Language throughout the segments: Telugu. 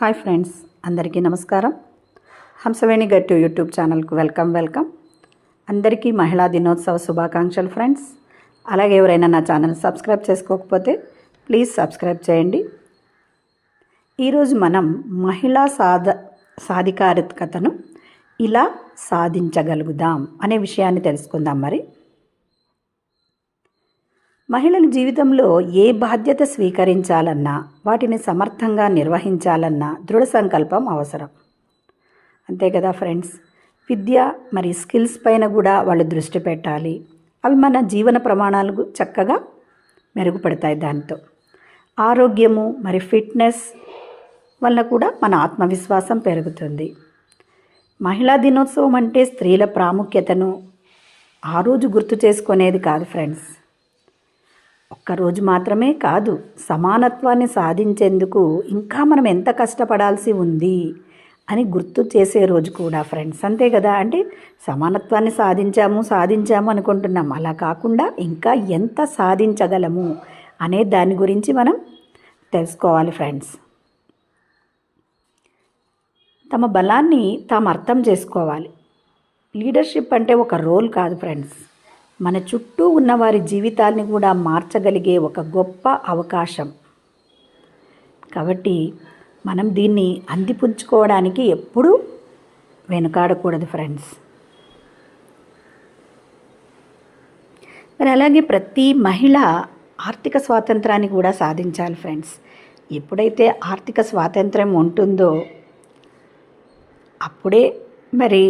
హాయ్ ఫ్రెండ్స్ అందరికీ నమస్కారం. హంసవేణి గట్టు యూట్యూబ్ ఛానల్కు వెల్కమ్ వెల్కమ్. అందరికీ మహిళా దినోత్సవ శుభాకాంక్షలు ఫ్రెండ్స్. అలాగే ఎవరైనా నా ఛానల్ సబ్స్క్రైబ్ చేసుకోకపోతే ప్లీజ్ సబ్స్క్రైబ్ చేయండి. ఈరోజు మనం మహిళా సాధ సాధికారికతను ఇలా సాధించగలుగుదాం అనే విషయాన్ని తెలుసుకుందాం మరి. మహిళల జీవితంలో ఏ బాధ్యత స్వీకరించాలన్నా వాటిని సమర్థంగా నిర్వహించాలన్నా దృఢ సంకల్పం అవసరం. అంతే కదా ఫ్రెండ్స్? విద్య మరి స్కిల్స్ పైన కూడా వాళ్ళు దృష్టి పెట్టాలి. అవి మన జీవన ప్రమాణాలు చక్కగా మెరుగుపడతాయి దాంతో. ఆరోగ్యము మరి ఫిట్నెస్ వల్ల కూడా మన ఆత్మవిశ్వాసం పెరుగుతుంది. మహిళా దినోత్సవం అంటే స్త్రీల ప్రాముఖ్యతను ఆ రోజు గుర్తు చేసుకునేది కాదు ఫ్రెండ్స్. ఒక్కరోజు మాత్రమే కాదు సమానత్వాన్ని సాధించేందుకు ఇంకా మనం ఎంత కష్టపడాల్సి ఉంది అని గుర్తు చేసే రోజు కూడా ఫ్రెండ్స్. అంతే కదా? అంటే సమానత్వాన్ని సాధించాము సాధించాము అనుకుంటున్నాం. అలా కాకుండా ఇంకా ఎంత సాధించగలము అనే దాని గురించి మనం తెలుసుకోవాలి ఫ్రెండ్స్. తమ బలాన్ని తాము అర్థం చేసుకోవాలి. లీడర్షిప్ అంటే ఒక రోల్ కాదు ఫ్రెండ్స్. మన చుట్టూ ఉన్న వారి జీవితాల్ని కూడా మార్చగలిగే ఒక గొప్ప అవకాశం. కాబట్టి మనం దీన్ని అందిపుంచుకోవడానికి ఎప్పుడూ వెనుకాడకూడదు ఫ్రెండ్స్. మరి అలాగే ప్రతి మహిళ ఆర్థిక స్వాతంత్రాన్ని కూడా సాధించాలి ఫ్రెండ్స్. ఎప్పుడైతే ఆర్థిక స్వాతంత్రం ఉంటుందో అప్పుడే మరి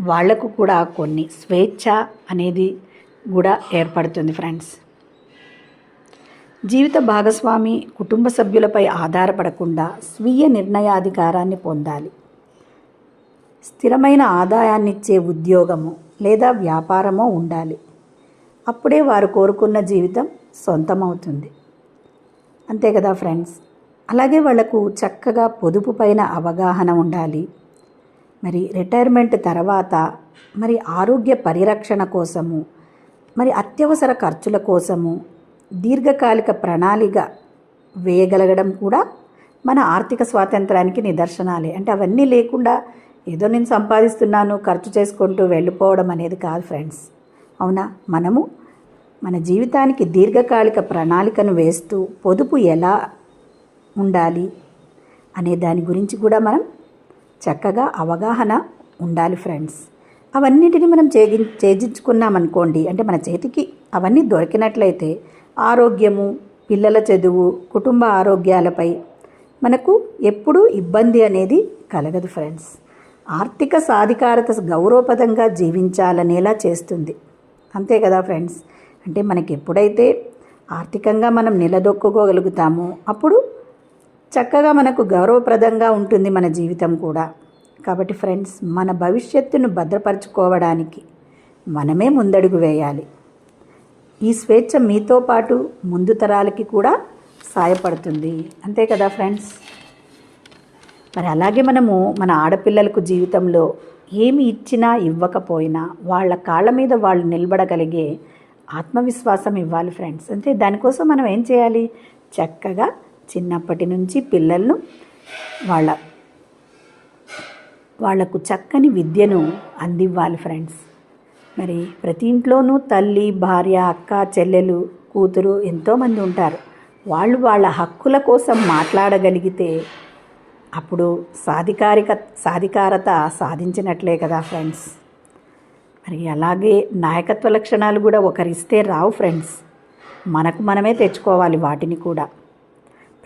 వాళ్ళకు కూడా కొన్ని స్వేచ్ఛ అనేది కూడా ఏర్పడుతుంది ఫ్రెండ్స్ జీవిత భాగస్వామి కుటుంబ సభ్యులపై ఆధారపడకుండా స్వీయ నిర్ణయాధికారాన్ని పొందాలి. స్థిరమైన ఆదాయాన్నిచ్చే ఉద్యోగము లేదా వ్యాపారమో ఉండాలి. అప్పుడే వారు కోరుకున్న జీవితం సొంతమవుతుంది. అంతే కదా ఫ్రెండ్స్ అలాగే వాళ్ళకు చక్కగా పొదుపు పైన అవగాహన ఉండాలి. మరి రిటైర్మెంట్ తర్వాత మరి ఆరోగ్య పరిరక్షణ కోసము మరి అత్యవసర ఖర్చుల కోసము దీర్ఘకాలిక ప్రణాళిక వేయగలగడం కూడా మన ఆర్థిక స్వాతంత్రానికి నిదర్శనాలే. అంటే అవన్నీ లేకుండా ఏదో నేను సంపాదిస్తున్నాను ఖర్చు చేసుకుంటూ వెళ్ళిపోవడం అనేది కాదు ఫ్రెండ్స్. అవునా? మనము మన జీవితానికి దీర్ఘకాలిక ప్రణాళికను వేస్తూ పొదుపు ఎలా ఉండాలి అనే దాని గురించి కూడా మనం చక్కగా అవగాహన ఉండాలి ఫ్రెండ్స్. అవన్నిటిని మనం చేగి చేజించుకున్నామనుకోండి అంటే మన చేతికి అవన్నీ దొరికినట్లయితే ఆరోగ్యము పిల్లల చదువు కుటుంబ ఆరోగ్యాలపై మనకు ఎప్పుడూ ఇబ్బంది అనేది కలగదు ఫ్రెండ్స్. ఆర్థిక సాధికారత గౌరవపదంగా జీవించాలనేలా చేస్తుంది. అంతే కదా ఫ్రెండ్స్? అంటే మనకి ఎప్పుడైతే ఆర్థికంగా మనం నిలదొక్కుకోగలుగుతామో అప్పుడు చక్కగా మనకు గౌరవప్రదంగా ఉంటుంది మన జీవితం కూడా. కాబట్టి ఫ్రెండ్స్ మన భవిష్యత్తును భద్రపరచుకోవడానికి మనమే ముందడుగు వేయాలి. ఈ స్వేచ్ఛ మీతో పాటు ముందు తరాలకి కూడా సాయపడుతుంది. అంతే కదా ఫ్రెండ్స్? మరి అలాగే మనము మన ఆడపిల్లలకు జీవితంలో ఏమి ఇచ్చినా ఇవ్వకపోయినా వాళ్ళ కాళ్ళ మీద వాళ్ళు నిలబడగలిగే ఆత్మవిశ్వాసం ఇవ్వాలి ఫ్రెండ్స్. అంతే దానికోసం మనం ఏం చేయాలి? చక్కగా చిన్నప్పటి నుంచి పిల్లలను వాళ్ళ వాళ్ళకు చక్కని విద్యను అందివ్వాలి ఫ్రెండ్స్ మరి ప్రతి ఇంట్లోనూ తల్లి భార్య అక్క చెల్లెలు కూతురు ఎంతోమంది ఉంటారు. వాళ్ళు వాళ్ళ హక్కుల కోసం మాట్లాడగలిగితే అప్పుడు సాధికారిక సాధికారత సాధించినట్లే కదా ఫ్రెండ్స్ మరి అలాగే నాయకత్వ లక్షణాలు కూడా ఒకరిస్తే రావు ఫ్రెండ్స్ మనకు మనమే తెచ్చుకోవాలి వాటిని కూడా.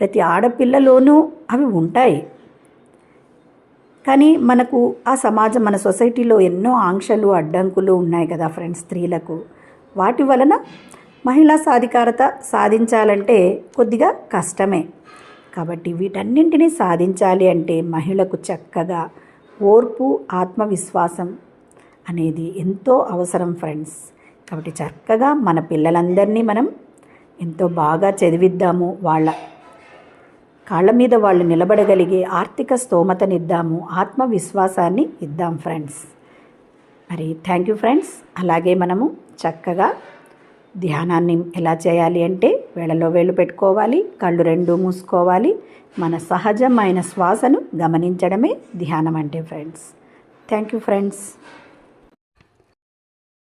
ప్రతి ఆడపిల్లలోనూ అవి ఉంటాయి. కానీ మనకు ఆ సమాజం మన సొసైటీలో ఎన్నో ఆంక్షలు అడ్డంకులు ఉన్నాయి కదా ఫ్రెండ్స్ స్త్రీలకు. వాటి వలన మహిళా సాధికారత సాధించాలంటే కొద్దిగా కష్టమే. కాబట్టి వీటన్నింటినీ సాధించాలి అంటే మహిళకు చక్కగా ఓర్పు ఆత్మవిశ్వాసం అనేది ఎంతో అవసరం ఫ్రెండ్స్ కాబట్టి చక్కగా మన పిల్లలందరినీ మనం ఎంతో బాగా చదివిద్దాము వాళ్ళ కాళ్ళ మీద వాళ్ళు నిలబడగలిగే ఆర్థిక స్తోమతనిద్దాము ఆత్మవిశ్వాసాన్ని ఇద్దాం ఫ్రెండ్స్. మరి థ్యాంక్ యూ ఫ్రెండ్స్ అలాగే మనము చక్కగా ధ్యానాన్ని ఎలా చేయాలి అంటే వేళలో వేళ్ళు పెట్టుకోవాలి కళ్ళు రెండు మూసుకోవాలి మన సహజమైన శ్వాసను గమనించడమే ధ్యానం అంటే ఫ్రెండ్స్ థ్యాంక్ యూ ఫ్రెండ్స్